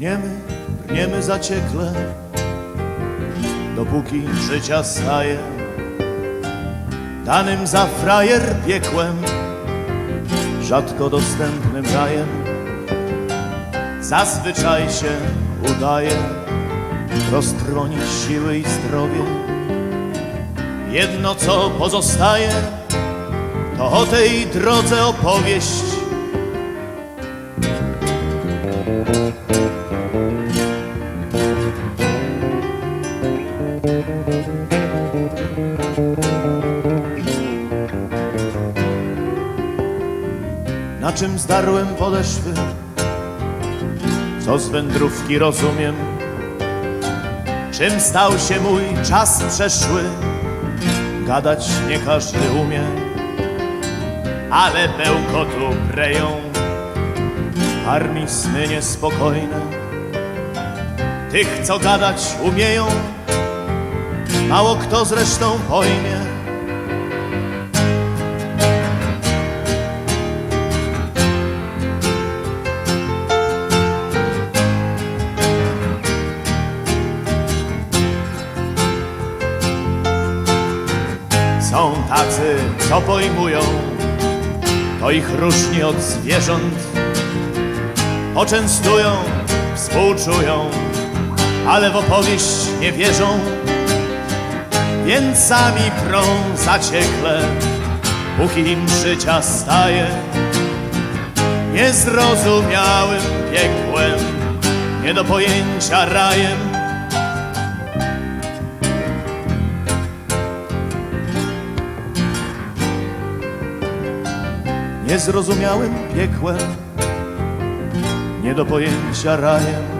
Brniemy, brniemy zaciekle, dopóki życia staje danym za frajer piekłem, rzadko dostępnym rajem. Zazwyczaj się udaje roztrwonić siły i zdrowie. Jedno co pozostaje, to o tej drodze opowieść. Na czym zdarłem podeszwy, co z wędrówki rozumiem, czym stał się mój czas przeszły, gadać nie każdy umie, ale bełkotu preją armii sny niespokojne. Tych, co gadać umieją, mało kto zresztą pojmie. Są tacy, co pojmują, to ich różni od zwierząt. Poczęstują, współczują, ale w opowieść nie wierzą. Więc sami prą zaciekle, póki im życia staje. Niezrozumiałym piekłem, nie do pojęcia rajem. Niezrozumiałym piekłem, nie do pojęcia rajem.